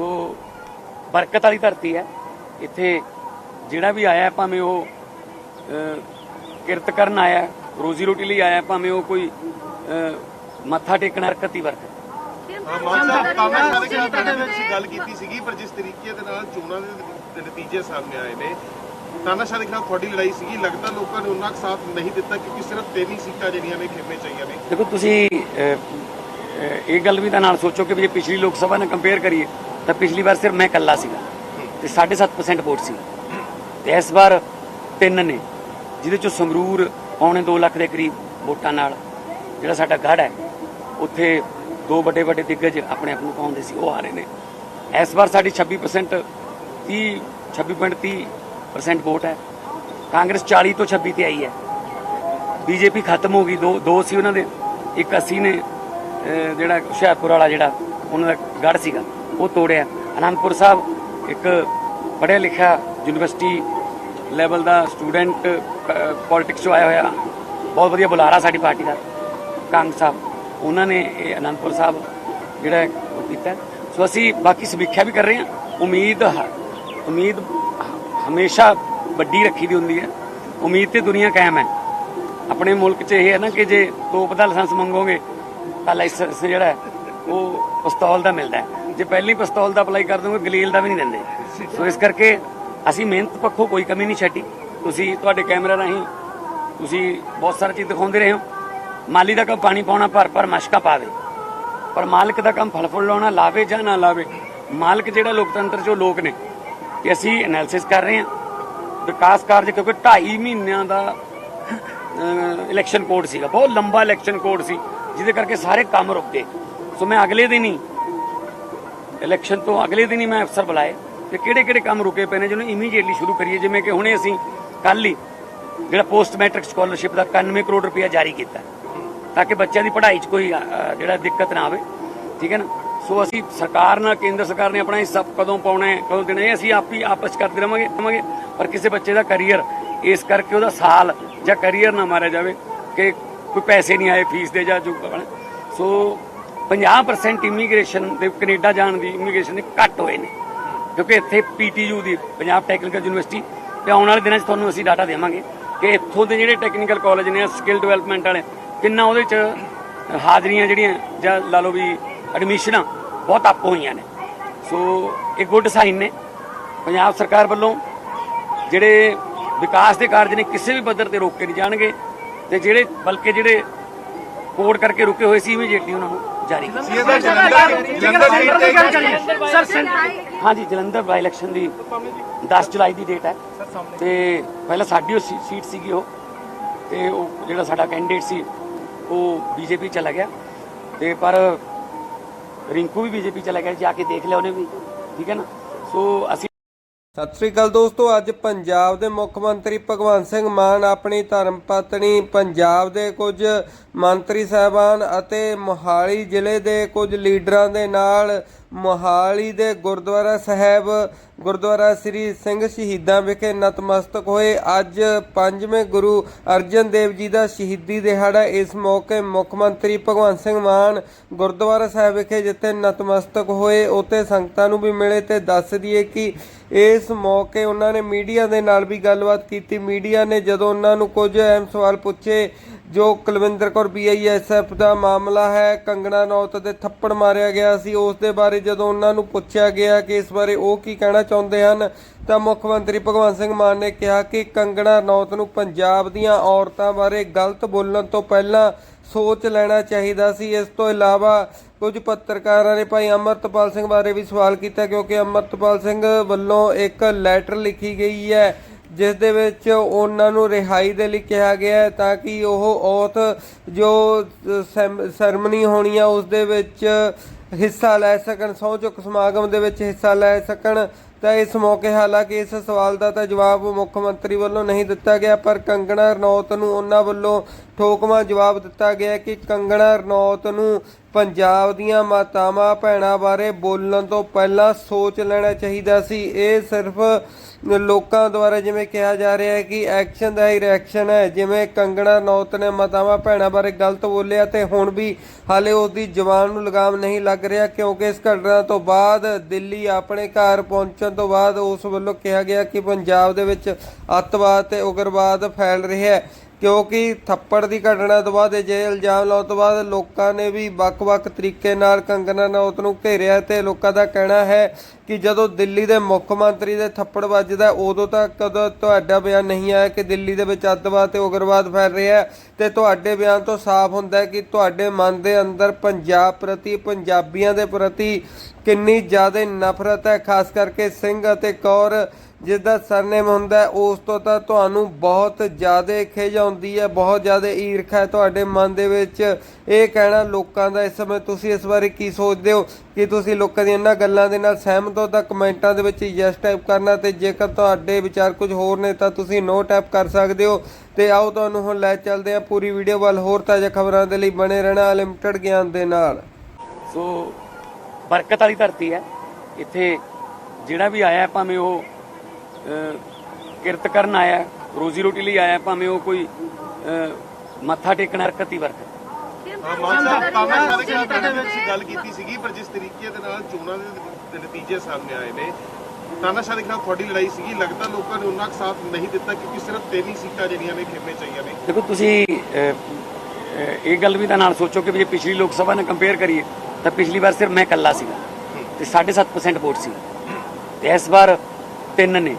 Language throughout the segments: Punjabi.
ਸੋ ਬਰਕਤ ਵਾਲੀ ਧਰਤੀ ਹੈ। ਇੱਥੇ ਜਿਹੜਾ ਵੀ ਆਇਆ ਭਾਵੇਂ ਉਹ ਕਿਰਤ ਕਰਨ ਆਇਆ ਰੋਜ਼ੀ ਰੋਟੀ ਲਈ ਆਇਆ ਭਾਵੇਂ ਉਹ ਕੋਈ ਮੱਥਾ ਟੇਕਣ ਹਰਕਤ ਹੀ ਵਰਤ। ਮਾਨ ਸਾਹਿਬ ਕਾਮਾ ਸਾਹਿਬ ਦੇ ਖਿਲਾਫ ਤੁਹਾਡੇ ਵਿੱਚ ਗੱਲ ਕੀਤੀ ਸੀਗੀ ਪਰ ਜਿਸ ਤਰੀਕੇ ਦੇ ਨਾਲ ਚੋਣਾਂ ਦੇ ਨਤੀਜੇ ਸਾਹਮਣੇ ਆਏ ਨੇ ਤਾਨਾਸ਼ਾਹ ਦੇ ਖਿਲਾਫ ਤੁਹਾਡੀ ਲੜਾਈ ਸੀਗੀ। ਲੱਗਦਾ ਲੋਕਾਂ ਨੇ ਉਹਨਾਂ ਸਾਥ ਨਹੀਂ ਦਿੱਤਾ ਕਿਉਂਕਿ ਸਿਰਫ ਤਿੰਨ ਹੀ ਸੀਟਾਂ ਜਿਹੜੀਆਂ ਨੇ ਖੇਮੇ ਚਾਹੀਆਂ ਨੇ। ਦੇਖੋ ਤੁਸੀਂ ਇਹ ਗੱਲ ਵੀ ਤਾਂ ਨਾਲ ਸੋਚੋ ਕਿ ਵੀ ਜੇ ਪਿਛਲੀ ਲੋਕ ਸਭਾ ਨਾਲ ਕੰਪੇਅਰ ਕਰੀਏ ਤਾਂ ਪਿਛਲੀ ਵਾਰ ਸਿਰਫ ਮੈਂ ਇਕੱਲਾ ਸੀਗਾ ਤੇ 7.5% ਵੋਟ ਸੀ। ਤੇ ਇਸ ਵਾਰ ਤਿੰਨ ਨੇ, ਜਿਹਦੇ ਚੋਂ ਸੰਗਰੂਰ ਪੌਣੇ 2 ਲੱਖ ਦੇ ਕਰੀਬ ਵੋਟਾਂ ਨਾਲ ਜਿਹੜਾ ਸਾਡਾ ਗੜ ਹੈ, ਉੱਥੇ ਦੋ ਵੱਡੇ ਵੱਡੇ ਦਿੱਗਜ ਆਪਣੇ ਆਪ ਨੂੰ ਪਾਉਂਦੇ ਸੀ, ਉਹ ਆ ਰਹੇ ਨੇ। ਇਸ ਵਾਰ ਸਾਡੀ 26% 30 26.30% ਵੋਟ ਹੈ। ਕਾਂਗਰਸ 40 ਤੋਂ 26 ਤੇ ਆਈ ਹੈ। ਬੀਜੇਪੀ ਖਤਮ ਹੋ ਗਈ, ਦੋ ਦੋ ਸੀ ਉਹਨਾਂ ਦੇ, ਇੱਕ ਅਸੀਂ ਨੇ ਜਿਹੜਾ ਹੁਸ਼ਿਆਰਪੁਰ ਵਾਲਾ ਜਿਹੜਾ, ਉਹਨਾਂ ਦਾ ਗੜ ਸੀਗਾ। ਉਹ ਤੋੜਿਆ। ਅਨੰਦਪੁਰ ਸਾਹਿਬ ਇੱਕ ਪੜ੍ਹਿਆ ਲਿਖਿਆ ਯੂਨੀਵਰਸਿਟੀ ਲੈਵਲ ਦਾ ਸਟੂਡੈਂਟ ਪੋਲਿਟਿਕਸ ਚੋਂ ਆਇਆ ਹੋਇਆ। ਬਹੁਤ ਵਧੀਆ ਬੁਲਾਰਾ ਸਾਡੀ ਪਾਰਟੀ ਦਾ, ਕੰਗ ਸਾਹਿਬ। ਉਹਨਾਂ ਨੇ ਇਹ ਅਨੰਦਪੁਰ ਸਾਹਿਬ ਜਿਹੜਾ ਉਹ ਕੀਤਾ। ਸੋ ਅਸੀਂ ਬਾਕੀ ਸਮੀਖਿਆ ਵੀ ਕਰ ਰਹੇ ਹਾਂ। ਉਮੀਦ ਹ- ਉਮੀਦ ਹਮੇਸ਼ਾ ਵੱਡੀ ਰੱਖੀ ਦੀ ਹੁੰਦੀ ਹੈ। ਉਮੀਦ ਤੇ ਦੁਨੀਆ ਕਾਇਮ ਹੈ। ਆਪਣੇ ਮੁਲਕ 'ਚ ਇਹ ਹੈ ਨਾ ਕਿ ਜੇ ਤੋਪ ਦਾ ਲਾਇਸੈਂਸ ਮੰਗੋਗੇ, ਤਾਂ ਲਾਇਸੈਂਸ ਜਿਹੜਾ ਉਹ ਪਿਸਤੌਲ ਦਾ ਮਿਲਦਾ ਹੈ। ਜੇ ਪਹਿਲੀ ਪਿਸਤੌਲ ਦਾ ਅਪਲਾਈ ਕਰ ਦੋਗੇ, ਗਲੀਲ ਦਾ ਵੀ ਨਹੀਂ ਦਿੰਦੇ। ਸੋ ਇਸ ਕਰਕੇ ਅਸੀਂ ਮਿਹਨਤ ਪੱਖੋਂ ਕੋਈ ਕਮੀ ਨਹੀਂ ਛੱਡੀ। ਤੁਸੀਂ ਤੁਹਾਡੇ ਕੈਮਰਾ ਰਾਹੀਂ ਤੁਸੀਂ ਬਹੁਤ ਸਾਰੀ ਚੀਜ਼ ਦਿਖਾਉਂਦੇ ਰਹੇ ਹੋ। ਮਾਲੀ ਦਾ ਕੰਮ ਪਾਣੀ ਪਾਉਣਾ ਭਰ ਭਰ ਮਸ਼ਕਾ ਪਾਵੇ ਪਰ ਮਾਲਕ ਦਾ ਕੰਮ ਫਲ ਫੁੱਲ ਲਾਉਣਾ, ਲਾਵੇ ਜਾਂ ਨਾ ਲਾਵੇ, ਮਾਲਕ ਜਿਹੜਾ ਲੋਕਤੰਤਰ ਚੋਂ ਲੋਕ ਨੇ। ਕਿ ਅਸੀਂ ਐਨਾਲਿਸਿਸ ਕਰ ਰਹੇ ਹਾਂ। ਵਿਕਾਸ ਕਾਰਜ, ਕਿਉਂਕਿ 2.5 ਮਹੀਨਿਆਂ ਦਾ ਇਲੈਕਸ਼ਨ ਕੋਡ ਸੀਗਾ। ਬਹੁਤ ਲੰਬਾ ਇਲੈਕਸ਼ਨ ਕੋਡ ਸੀ, ਜਿਹਦੇ ਕਰਕੇ ਸਾਰੇ ਕੰਮ ਰੁਕ ਗਏ। ਸੋ ਮੈਂ ਅਗਲੇ ਦਿਨ ਹੀ ਇਲੈਕਸ਼ਨ ਤੋਂ ਅਗਲੇ ਦਿਨ ਹੀ ਮੈਂ ਅਫਸਰ ਬੁਲਾਏ ਤੇ ਕਿਹੜੇ ਕਿਹੜੇ ਕੰਮ ਰੁਕੇ ਪਏ ਨੇ ਜਿਹਨੂੰ ਇਮੀਡੀਏਟਲੀ ਸ਼ੁਰੂ ਕਰੀਏ। ਜਿਵੇਂ ਕਿ ਹੁਣੇ ਅਸੀਂ ਕੱਲ ਹੀ ਜਿਹੜਾ ਪੋਸਟ ਮੈਟ੍ਰਿਕ ਸਕਾਲਰਸ਼ਿਪ ਦਾ 91 ਕਰੋੜ ਰੁਪਇਆ ਜਾਰੀ ਕੀਤਾ ਤਾਂ ਕਿ ਬੱਚਿਆਂ ਦੀ ਪੜ੍ਹਾਈ 'ਚ ਕੋਈ ਜਿਹੜਾ ਦਿੱਕਤ ਨਾ ਆਵੇ। ਠੀਕ ਹੈ ਨਾ? ਸੋ ਅਸੀਂ ਸਰਕਾਰ ਨਾਲ, ਕੇਂਦਰ ਸਰਕਾਰ ਨੇ ਆਪਣਾ ਹਿੱਸਾ ਕਦੋਂ ਪਾਉਣਾ ਹੈ, ਕਦੋਂ ਦੇਣਾ ਹੈ, ਅਸੀਂ ਆਪ ਹੀ ਆਪਸ 'ਚ ਕਰਦੇ ਰਵਾਂਗੇ ਰਵਾਂਗੇ ਪਰ ਕਿਸੇ ਬੱਚੇ ਦਾ ਕੈਰੀਅਰ ਇਸ ਕਰਕੇ ਉਹਦਾ ਸਾਲ ਜਾਂ ਕੈਰੀਅਰ ਨਾ ਮਾਰਿਆ ਜਾਵੇ ਕਿ ਕੋਈ ਪੈਸੇ ਨਹੀਂ ਆਏ ਫੀਸ ਦੇ ਜਾਂ ਜੋ ਸੋ 50% ਇਮੀਗ੍ਰੇਸ਼ਨ ਦੇ ਕੈਨੇਡਾ ਜਾਣ ਦੀ ਇਮੀਗ੍ਰੇਸ਼ਨ ਦੇ ਘੱਟ ਹੋਏ ਨੇ। ਕਿਉਂਕਿ ਇੱਥੇ ਪੀਟੀਯੂ ਦੀ ਪੰਜਾਬ ਟੈਕਨੀਕਲ ਯੂਨੀਵਰਸਿਟੀ ਤੇ ਆਉਣ ਵਾਲੇ ਦਿਨਾਂ 'ਚ ਤੁਹਾਨੂੰ ਅਸੀਂ ਡਾਟਾ ਦੇਵਾਂਗੇ ਕਿ ਇੱਥੋਂ ਦੇ ਜਿਹੜੇ ਟੈਕਨੀਕਲ ਕਾਲਜ ਨੇ ਸਕਿੱਲ ਡਿਵੈਲਪਮੈਂਟ ਵਾਲੇ, ਕਿੰਨਾ ਉਹਦੇ 'ਚ ਹਾਜ਼ਰੀਆਂ ਜਿਹੜੀਆਂ ਜਾਂ ਲਾ ਲਓ ਵੀ ਐਡਮਿਸ਼ਨਾਂ ਬਹੁਤ ਅਪ ਹੋਈਆਂ ਨੇ। ਸੋ ਇਹ ਗੁੱਡ ਸਾਈਨ ਨੇ। ਪੰਜਾਬ ਸਰਕਾਰ ਵੱਲੋਂ ਜਿਹੜੇ ਵਿਕਾਸ ਦੇ ਕਾਰਜ ਨੇ, ਕਿਸੇ ਵੀ ਪੱਧਰ ਤੇ ਰੋਕੇ ਨਹੀਂ ਜਾਣਗੇ ਤੇ ਜਿਹੜੇ, ਬਲਕਿ ਜਿਹੜੇ ਕੋਡ ਕਰਕੇ ਰੁਕੇ ਹੋਏ ਸੀ ਇਮੀਡੀਏਟਲੀ ਉਹਨਾਂ ਨੂੰ ਜਾਰੀ ਕੀਤਾ ਸੀਐਮ ਜਲੰਧਰ ਜਲੰਧਰ ਸਰ ਹਾਂਜੀ ਜਲੰਧਰ ਬਾਈ ਇਲੈਕਸ਼ਨ ਦੀ 10 ਜੁਲਾਈ ਦੀ ਡੇਟ ਹੈ ਤੇ ਪਹਿਲਾਂ ਸਾਡੀ ਉਹ ਸੀਟ ਸੀਗੀ ਉਹ ਤੇ ਉਹ ਜਿਹੜਾ ਸਾਡਾ ਕੈਂਡੀਡੇਟ ਸੀ ਉਹ ਬੀਜੇਪੀ ਚਲਾ ਗਿਆ ਤੇ ਪਰ ਰਿੰਕੂ ਵੀ ਬੀਜੇਪੀ ਚਲਾ ਗਿਆ ਜਾ ਕੇ ਦੇਖ ਲਿਆ ਉਹਨੇ ਵੀ ਠੀਕ ਹੈ ਨਾ ਸੋ ਅਸੀਂ ਸਤਿ ਸ੍ਰੀ ਅਕਾਲ ਦੋਸਤੋ, ਅੱਜ ਪੰਜਾਬ ਦੇ ਮੁੱਖ ਮੰਤਰੀ ਭਗਵੰਤ ਸਿੰਘ ਮਾਨ ਆਪਣੀ ਧਰਮ ਪਤਨੀ ਪੰਜਾਬ ਦੇ ਕੁਝ ਮੰਤਰੀ ਸਾਹਿਬਾਨ ਅਤੇ ਮੋਹਾਲੀ ਜ਼ਿਲ੍ਹੇ ਦੇ ਕੁਝ ਲੀਡਰਾਂ ਦੇ ਨਾਲ ਮੋਹਾਲੀ ਦੇ ਗੁਰਦੁਆਰਾ ਸਾਹਿਬ ਗੁਰਦੁਆਰਾ ਸ੍ਰੀ ਸਿੰਘ ਸ਼ਹੀਦਾਂ ਵਿਖੇ ਨਤਮਸਤਕ ਹੋਏ। ਅੱਜ ਪੰਜਵੇਂ ਗੁਰੂ ਅਰਜਨ ਦੇਵ ਜੀ ਦਾ ਸ਼ਹੀਦੀ ਦਿਹਾੜਾ। ਇਸ ਮੌਕੇ ਮੁੱਖ ਮੰਤਰੀ ਭਗਵੰਤ ਸਿੰਘ ਮਾਨ ਗੁਰਦੁਆਰਾ ਸਾਹਿਬ ਵਿਖੇ ਜਿੱਥੇ ਨਤਮਸਤਕ ਹੋਏ, ਉੱਥੇ ਸੰਗਤਾਂ ਨੂੰ ਵੀ ਮਿਲੇ ਤੇ ਦੱਸ ਦਈਏ ਕਿ ਇਸ ਮੌਕੇ ਉਹਨਾਂ ਨੇ ਮੀਡੀਆ ਦੇ ਨਾਲ ਵੀ ਗੱਲਬਾਤ ਕੀਤੀ। ਮੀਡੀਆ ਨੇ ਜਦੋਂ ਉਹਨਾਂ ਨੂੰ ਕੁਝ ਅਹਿਮ ਸਵਾਲ ਪੁੱਛੇ ਜੋ ਕੁਲਵਿੰਦਰ ਕੌਰ ਬੀਆਈਐਸਐਫ ਦਾ ਮਾਮਲਾ ਹੈ, ਕੰਗਣਾ ਨੌਤ ਦੇ ਥੱਪੜ ਮਾਰਿਆ ਗਿਆ ਸੀ। ਉਸ ਦੇ ਬਾਰੇ ਜਦੋਂ ਉਹਨਾਂ ਨੂੰ ਪੁੱਛਿਆ ਗਿਆ ਕਿ ਇਸ ਬਾਰੇ ਉਹ ਕੀ ਕਹਿਣਾ ਚਾਹੁੰਦੇ ਹਨ, ਤਾਂ ਮੁੱਖ ਮੰਤਰੀ ਭਗਵੰਤ ਸਿੰਘ ਮਾਨ ਨੇ ਕਿਹਾ ਕਿ ਕੰਗਣਾ ਨੌਤ ਨੂੰ ਪੰਜਾਬ ਦੀਆਂ ਔਰਤਾਂ ਬਾਰੇ ਗਲਤ ਬੋਲਣ ਤੋਂ ਪਹਿਲਾਂ ਸੋਚ ਲੈਣਾ ਚਾਹੀਦਾ ਸੀ। ਇਸ ਤੋਂ ਇਲਾਵਾ ਕੁਝ ਪੱਤਰਕਾਰਾਂ ਨੇ ਭਾਈ ਅਮਰਤਪਾਲ ਸਿੰਘ ਬਾਰੇ ਵੀ ਸਵਾਲ ਕੀਤਾ, ਕਿਉਂਕਿ ਅਮਰਤਪਾਲ ਸਿੰਘ ਵੱਲੋਂ ਇੱਕ ਲੈਟਰ ਲਿਖੀ ਗਈ ਹੈ ਜਿਸ ਦੇ ਵਿੱਚ ਉਹਨਾਂ ਨੂੰ ਰਿਹਾਈ ਦੇ ਲਈ ਕਿਹਾ ਗਿਆ ਹੈ ਤਾਂ ਕਿ ਉਹ ਔਤ ਜੋ ਸਰਮਨੀ ਹੋਣੀ ਆ, ਉਸ ਦੇ ਵਿੱਚ ਹਿੱਸਾ ਲੈ ਸਕਣ, ਸਹੁੰ ਚੁੱਕ ਸਮਾਗਮ ਦੇ ਵਿੱਚ ਹਿੱਸਾ ਲੈ ਸਕਣ। ਤਾਂ ਇਸ ਮੌਕੇ ਹਾਲਾਂਕਿ ਇਸ ਸਵਾਲ ਦਾ ਤਾਂ ਜਵਾਬ ਮੁੱਖ ਮੰਤਰੀ ਵੱਲੋਂ ਨਹੀਂ ਦਿੱਤਾ ਗਿਆ, ਪਰ ਕੰਗਣਾ ਰਣੌਤ ਨੂੰ ਉਹਨਾਂ ਵੱਲੋਂ ਠੋਕਵਾਂ ਜਵਾਬ ਦਿੱਤਾ ਗਿਆ ਕਿ ਕੰਗਣਾ ਰਣੌਤ ਨੂੰ ਪੰਜਾਬ ਦੀਆਂ ਮਾਤਾਵਾਂ, ਭੈਣਾਂ ਬਾਰੇ ਬੋਲਣ ਤੋਂ ਪਹਿਲਾਂ ਸੋਚ ਲੈਣਾ ਚਾਹੀਦਾ ਸੀ। ਇਹ ਸਿਰਫ ਲੋਕਾਂ ਦੁਆਰਾ ਜਿਵੇਂ ਕਿਹਾ ਜਾ ਰਿਹਾ ਹੈ ਕਿ ਐਕਸ਼ਨ ਦਾ ਹੀ ਰਿਐਕਸ਼ਨ ਹੈ। ਜਿਵੇਂ ਕੰਗਣਾ ਰਣੌਤ ਨੇ ਮਾਤਾਵਾਂ, ਭੈਣਾਂ ਬਾਰੇ ਗਲਤ ਬੋਲਿਆ ਤੇ ਹੁਣ ਵੀ ਹਾਲੇ ਉਸ ਦੀ ਜਵਾਨ ਨੂੰ ਲਗਾਮ ਨਹੀਂ ਲੱਗ ਰਿਹਾ, ਕਿਉਂਕਿ ਇਸ ਘਟਨਾ ਤੋਂ ਬਾਅਦ ਦਿੱਲੀ ਆਪਣੇ ਘਰ ਪਹੁੰਚਣ ਤੋਂ ਬਾਅਦ ਉਸ ਵੱਲੋਂ ਕਿਹਾ ਗਿਆ ਕਿ ਪੰਜਾਬ ਦੇ ਵਿੱਚ ਅੱਤਵਾਦ ਤੇ ਉਗਰਵਾਦ ਫੈਲ ਰਿਹਾ ਹੈ। ਕਿਉਂਕਿ ਥੱਪੜ ਦੀ ਘਟਨਾ ਤੋਂ ਬਾਅਦ ਜੇ ਇਲਜ਼ਾਮ ਲਾਉਣ ਤੋਂ ਬਾਅਦ ਲੋਕਾਂ ਨੇ ਵੀ ਵੱਖ-ਵੱਖ ਤਰੀਕੇ ਨਾਲ ਕੰਗਨਾ ਨੌਤ ਨੂੰ ਘੇਰਿਆ ਤੇ ਲੋਕਾਂ ਦਾ ਕਹਿਣਾ ਹੈ ਕਿ ਜਦੋਂ ਦਿੱਲੀ ਦੇ ਮੁੱਖ ਮੰਤਰੀ ਦੇ ਥੱਪੜ ਵੱਜਦਾ ਉਦੋਂ ਤੱਕ ਕਦੋਂ ਤੁਹਾਡਾ ਬਿਆਨ ਨਹੀਂ ਆਇਆ ਕਿ ਦਿੱਲੀ ਦੇ ਵਿੱਚ ਅੱਤਵਾਦ ਤੇ ਉਗਰਵਾਦ ਫੈਲ ਰਿਹਾ ਹੈ। ਤੇ ਤੁਹਾਡੇ ਬਿਆਨ ਤੋਂ ਸਾਫ਼ ਹੁੰਦਾ ਹੈ ਕਿ ਤੁਹਾਡੇ ਮਨ ਦੇ ਅੰਦਰ ਪੰਜਾਬ ਪ੍ਰਤੀ, ਪੰਜਾਬੀਆਂ ਦੇ ਪ੍ਰਤੀ ਕਿੰਨੀ ਜ਼ਿਆਦਾ ਨਫ਼ਰਤ ਹੈ, ਖਾਸ ਕਰਕੇ ਸਿੰਘ ਅਤੇ ਕੌਰ ਜਿਸ ਦਾ ਸਰਨੇਮ ਹੁੰਦਾ ਉਸ ਤੋਂ ਤਾਂ ਤੁਹਾਨੂੰ ਬਹੁਤ ਜ਼ਿਆਦਾ ਖਿਝ ਆਉਂਦੀ ਹੈ, ਬਹੁਤ ਜ਼ਿਆਦਾ ਈਰਖਾ ਤੁਹਾਡੇ ਮਨ ਦੇ ਵਿੱਚ। ਇਹ ਕਹਿਣਾ ਲੋਕਾਂ ਦਾ ਇਸ ਸਮੇਂ ਤੁਸੀਂ ਇਸ ਬਾਰੇ ਕੀ ਸੋਚਦੇ ਹੋ? ਕਿ ਤੁਸੀਂ ਲੋਕਾਂ ਦੀਆਂ ਇਹਨਾਂ ਗੱਲਾਂ ਦੇ ਨਾਲ ਸਹਿਮਤ ਹੋ? ਤਾਂ ਕਮੈਂਟਾਂ ਦੇ ਵਿੱਚ ਯੈਸ ਟਾਈਪ ਕਰਨਾ ਤੇ ਜੇਕਰ ਤੁਹਾਡੇ ਵਿਚਾਰ ਕੁਝ ਹੋਰ ਨੇ ਤਾਂ ਤੁਸੀਂ ਨੋ ਟਾਈਪ ਕਰ ਸਕਦੇ ਹੋ। ਤੇ ਆਓ ਤੁਹਾਨੂੰ ਹੁਣ ਲੈ ਚੱਲਦੇ ਹਾਂ ਪੂਰੀ ਵੀਡੀਓ ਵੱਲ ਹੋਰ ਤਾਜ਼ਾ ਖਬਰਾਂ ਦੇ ਲਈ ਬਣੇ ਰਹਿਣਾ ਲਿਮਟਿਡ ਗਿਆਨ ਦੇ ਨਾਲ। ਸੋ ਬਰਕਤ ਵਾਲੀ ਧਰਤੀ ਹੈ। ਇੱਥੇ ਜਿਹੜਾ ਵੀ ਆਇਆ ਭਾਵੇਂ ਉਹ ਕਿਰਤ ਕਰਨ ਆਇਆ ਰੋਜ਼ੀ ਰੋਟੀ ਲਈ ਆਇਆ ਭਾਵੇਂ ਉਹ ਕੋਈ ਮੱਥਾ ਟੇਕਣ ਹਰਕਤ ਹੀ ਵਰਕਤ ਹਾਂ, ਮਾਨ ਸਾਹਿਬ ਤਾਨਾਸ਼ਾਹ ਦੇ ਖਿਲਾਫ ਤੁਹਾਡੇ ਵਿੱਚ ਗੱਲ ਕੀਤੀ ਸੀਗੀ। ਪਰ ਜਿਸ ਤਰੀਕੇ ਦੇ ਨਾਲ ਚੋਣਾਂ ਦੇ ਨਤੀਜੇ ਸਾਹਮਣੇ ਆਏ ਨੇ ਤਾਨਾਸ਼ਾਹ ਦੇ ਖਿਲਾਫ ਤੁਹਾਡੀ ਲੜਾਈ ਸੀਗੀ ਲੱਗਦਾ ਲੋਕਾਂ ਨੇ ਉਹਨਾਂ ਕੁ ਸਾਥ ਨਹੀਂ ਦਿੱਤਾ ਕਿਉਂਕਿ ਸਿਰਫ ਤਿੰਨ ਹੀ ਸੀਟਾਂ ਜਿਹੜੀਆਂ ਨੇ ਖੇਮੇ ਚਾਹੀਆਂ ਨੇ। ਦੇਖੋ ਤੁਸੀਂ ਇਹ ਗੱਲ ਵੀ ਤਾਂ ਨਾਲ ਸੋਚੋ ਕਿ ਵੀ ਜੇ ਪਿਛਲੀ ਲੋਕ ਸਭਾ ਨਾਲ ਕੰਪੇਅਰ ਕਰੀਏ ਤਾਂ ਪਿਛਲੀ ਵਾਰ ਸਿਰਫ ਮੈਂ ਇਕੱਲਾ ਸੀਗਾ ਤੇ 7.5% ਵੋਟ ਸੀ ਤੇ ਇਸ ਵਾਰ ਤਿੰਨ ਨੇ।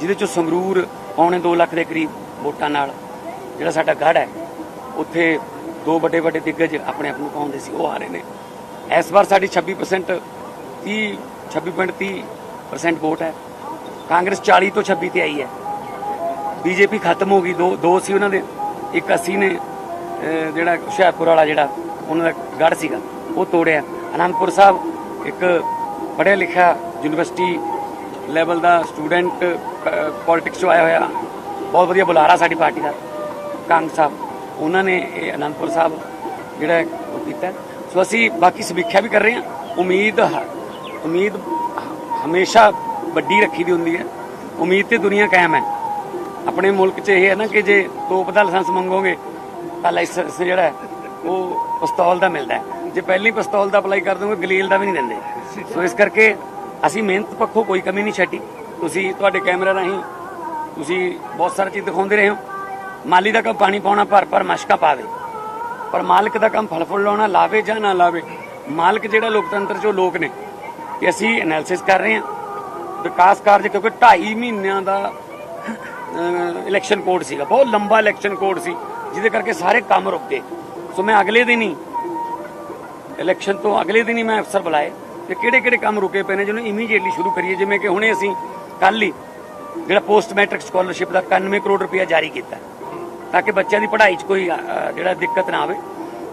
ਜਿਹਦੇ ਚੋਂ ਸੰਗਰੂਰ ਪੌਣੇ 2 ਲੱਖ ਦੇ ਕਰੀਬ ਵੋਟਾਂ ਨਾਲ ਜਿਹੜਾ ਸਾਡਾ ਗੜ ਹੈ, ਉੱਥੇ ਦੋ ਵੱਡੇ ਵੱਡੇ ਦਿੱਗਜ ਆਪਣੇ ਆਪ ਨੂੰ ਪਾਉਂਦੇ ਸੀ, ਉਹ ਆ ਰਹੇ ਨੇ। ਇਸ ਵਾਰ ਸਾਡੀ 26% 30 26.30% ਵੋਟ ਹੈ। ਕਾਂਗਰਸ 40 ਤੋਂ 26 ਤੇ ਆਈ ਹੈ। ਬੀਜੇਪੀ ਖਤਮ ਹੋ ਗਈ, ਦੋ ਦੋ ਸੀ ਉਹਨਾਂ ਦੇ, ਇੱਕ ਅਸੀਂ ਨੇ ਜਿਹੜਾ ਹੁਸ਼ਿਆਰਪੁਰ ਵਾਲਾ ਜਿਹੜਾ ਉਹਨਾਂ ਦਾ ਗੜ ਸੀਗਾ, ਉਹ ਤੋੜਿਆ। ਅਨੰਦਪੁਰ ਸਾਹਿਬ ਇੱਕ ਪੜ੍ਹਿਆ ਲਿਖਿਆ ਯੂਨੀਵਰਸਿਟੀ ਲੈਵਲ ਦਾ ਸਟੂਡੈਂਟ ਪੋਲਿਟਿਕਸ 'ਚੋਂ ਆਇਆ ਹੋਇਆ। ਬਹੁਤ ਵਧੀਆ ਬੁਲਾਰਾ ਸਾਡੀ ਪਾਰਟੀ ਦਾ, ਕੰਗ ਸਾਹਿਬ। ਉਹਨਾਂ ਨੇ ਇਹ ਅਨੰਦਪੁਰ ਸਾਹਿਬ ਜਿਹੜਾ ਉਹ ਕੀਤਾ। ਸੋ ਅਸੀਂ ਬਾਕੀ ਸਮੀਖਿਆ ਵੀ ਕਰ ਰਹੇ ਹਾਂ। ਉਮੀਦ ਹ- ਉਮੀਦ ਹਮੇਸ਼ਾ ਵੱਡੀ ਰੱਖੀ ਦੀ ਹੁੰਦੀ ਹੈ। ਉਮੀਦ ਤੇ ਦੁਨੀਆ ਕਾਇਮ ਹੈ। ਆਪਣੇ ਮੁਲਕ 'ਚ ਇਹ ਹੈ ਨਾ ਕਿ ਜੇ ਤੋਪ ਦਾ ਲਾਇਸੈਂਸ ਮੰਗੋਗੇ, ਤਾਂ ਲਾਇਸੈਂਸ ਜਿਹੜਾ ਉਹ ਪਿਸਤੌਲ ਦਾ ਮਿਲਦਾ ਜੇ ਪਹਿਲੀ ਪਿਸਤੌਲ ਦਾ ਅਪਲਾਈ ਕਰ ਦੋਗੇ, ਗਲੀਲ ਦਾ ਵੀ ਨਹੀਂ ਦਿੰਦੇ। ਸੋ ਇਸ ਕਰਕੇ ਅਸੀਂ ਮਿਹਨਤ ਪੱਖੋਂ ਕੋਈ ਕਮੀ ਨਹੀਂ ਛੱਡੀ। ਤੁਸੀਂ ਤੁਹਾਡੇ ਕੈਮਰਾ ਰਾਹੀਂ ਤੁਸੀਂ ਬਹੁਤ ਸਾਰੀ ਚੀਜ਼ ਦਿਖਾਉਂਦੇ ਰਹੇ ਹੋ। ਮਾਲੀ ਦਾ ਕੰਮ ਪਾਣੀ ਪਾਉਣਾ, ਭਰ ਭਰ ਮਸ਼ਕਾ ਪਾਵੇ ਪਰ ਮਾਲਕ ਦਾ ਕੰਮ ਫਲ ਫੁੱਲ ਲਾਉਣਾ, ਲਾਵੇ ਜਾਂ ਨਾ ਲਾਵੇ, ਮਾਲਕ ਜਿਹੜਾ ਲੋਕਤੰਤਰ ਚੋਂ ਲੋਕ ਨੇ ਕਿ ਅਸੀਂ ਐਨਾਲਿਸਿਸ ਕਰ ਰਹੇ ਹਾਂ। ਵਿਕਾਸ ਕਾਰਜ ਕਿਉਂਕਿ 2.5 ਮਹੀਨਿਆਂ ਦਾ ਇਲੈਕਸ਼ਨ ਕੋਡ ਸੀਗਾ। ਬਹੁਤ ਲੰਬਾ ਇਲੈਕਸ਼ਨ ਕੋਡ ਸੀ, ਜਿਹਦੇ ਕਰਕੇ ਸਾਰੇ ਕੰਮ ਰੁਕ ਗਏ। ਸੋ ਮੈਂ ਅਗਲੇ ਦਿਨ ਹੀ ਇਲੈਕਸ਼ਨ ਤੋਂ ਅਗਲੇ ਦਿਨ ਹੀ ਮੈਂ ਅਫਸਰ ਬੁਲਾਏ। ਤੇ ਕਿਹੜੇ ਕਿਹੜੇ ਕੰਮ ਰੁਕੇ ਪਏ ਨੇ ਜਿਹਨੂੰ ਇਮੀਡੀਏਟਲੀ ਸ਼ੁਰੂ ਕਰੀਏ। ਜਿਵੇਂ ਕਿ ਹੁਣੇ ਅਸੀਂ ਕੱਲ ਹੀ ਜਿਹੜਾ ਪੋਸਟ ਮੈਟ੍ਰਿਕ ਸਕਾਲਰਸ਼ਿਪ ਦਾ 91 ਕਰੋੜ ਰੁਪਇਆ ਜਾਰੀ ਕੀਤਾ ਤਾਂ ਕਿ ਬੱਚਿਆਂ ਦੀ ਪੜ੍ਹਾਈ 'ਚ ਕੋਈ ਜਿਹੜਾ ਦਿੱਕਤ ਨਾ ਆਵੇ।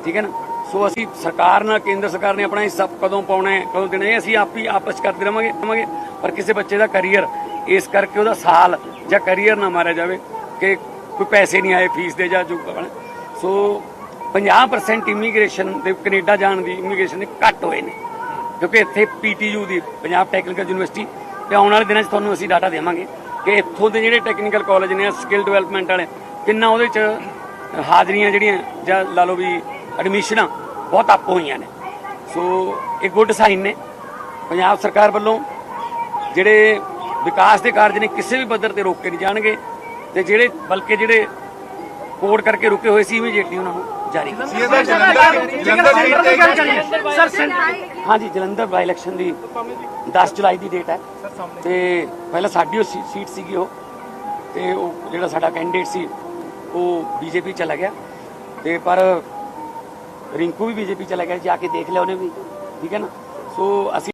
ਠੀਕ ਹੈ ਨਾ? ਸੋ ਅਸੀਂ ਸਰਕਾਰ ਨਾਲ, ਕੇਂਦਰ ਸਰਕਾਰ ਨੇ ਆਪਣਾ ਹਿੱਸਾ ਕਦੋਂ ਪਾਉਣਾ ਹੈ, ਕਦੋਂ ਦੇਣਾ ਹੈ ਅਸੀਂ ਆਪ ਹੀ ਆਪਸ 'ਚ ਕਰਦੇ ਰਵਾਂਗੇ ਰਵਾਂਗੇ। ਪਰ ਕਿਸੇ ਬੱਚੇ ਦਾ ਕੈਰੀਅਰ ਇਸ ਕਰਕੇ ਉਹਦਾ ਸਾਲ ਜਾਂ ਕੈਰੀਅਰ ਨਾ ਮਾਰਿਆ ਜਾਵੇ ਕਿ ਕੋਈ ਪੈਸੇ ਨਹੀਂ ਆਏ ਫੀਸ ਦੇ ਜਾਂ ਜੋ ਸੋ 50% ਇਮੀਗ੍ਰੇਸ਼ਨ ਦੇ, ਕੈਨੇਡਾ ਜਾਣ ਦੀ ਇਮੀਗ੍ਰੇਸ਼ਨ ਦੇ ਘੱਟ ਹੋਏ ਨੇ। ਕਿਉਂਕਿ ਇੱਥੇ ਪੀਟੀਯੂ ਦੀ, ਪੰਜਾਬ ਟੈਕਨੀਕਲ ਯੂਨੀਵਰਸਿਟੀ ਤੇ ਆਉਣ ਵਾਲੇ ਦਿਨਾਂ 'ਚ ਤੁਹਾਨੂੰ ਅਸੀਂ ਡਾਟਾ ਦੇਵਾਂਗੇ ਕਿ ਇੱਥੋਂ ਦੇ ਜਿਹੜੇ ਟੈਕਨੀਕਲ ਕਾਲਜ ਨੇ ਸਕਿੱਲ ਡਿਵੈਲਪਮੈਂਟ ਵਾਲੇ, ਕਿੰਨਾ ਉਹਦੇ 'ਚ ਹਾਜ਼ਰੀਆਂ ਜਿਹੜੀਆਂ, ਜਾਂ ਲਾ ਲਓ ਵੀ ਐਡਮਿਸ਼ਨਾਂ ਬਹੁਤ ਅੱਪ ਹੋਈਆਂ ਨੇ। ਸੋ ਇਹ ਗੁੱਡ ਸਾਈਨ ਨੇ। ਪੰਜਾਬ ਸਰਕਾਰ ਵੱਲੋਂ ਜਿਹੜੇ ਵਿਕਾਸ ਦੇ ਕਾਰਜ ਨੇ, ਕਿਸੇ ਵੀ ਪੱਧਰ ਤੇ ਰੋਕ ਕੇ ਨਹੀਂ ਜਾਣਗੇ, ਤੇ ਜਿਹੜੇ, ਬਲਕਿ ਜਿਹੜੇ ਕੋਡ ਕਰਕੇ ਰੁਕੇ ਹੋਏ ਸੀ ਇਮੀਡੀਏਟਲੀ ਉਹਨਾਂ ਨੂੰ ਜਾਰੀ ਹਾਂਜੀ ਜਲੰਧਰ ਬਾਈ ਇਲੈਕਸ਼ਨ ਦੀ 10 ਜੁਲਾਈ ਦੀ ਡੇਟ ਹੈ। ਤੇ ਪਹਿਲਾਂ ਸਾਡੀ ਉਹ ਸੀ- ਸੀਟ ਸੀਗੀ ਉਹ। ਤੇ ਉਹ ਜਿਹੜਾ ਸਾਡਾ ਕੈਂਡੀਡੇਟ ਸੀ ਉਹ ਬੀਜੇਪੀ ਚਲਾ ਗਿਆ। ਤੇ ਪਰ ਰਿੰਕੂ ਵੀ ਬੀਜੇਪੀ ਚਲਾ ਗਿਆ। ਜਾ ਕੇ ਦੇਖ ਲਿਆ ਉਹਨੇ ਵੀ। ਠੀਕ ਹੈ ਨਾ? ਸੋ ਅਸੀਂ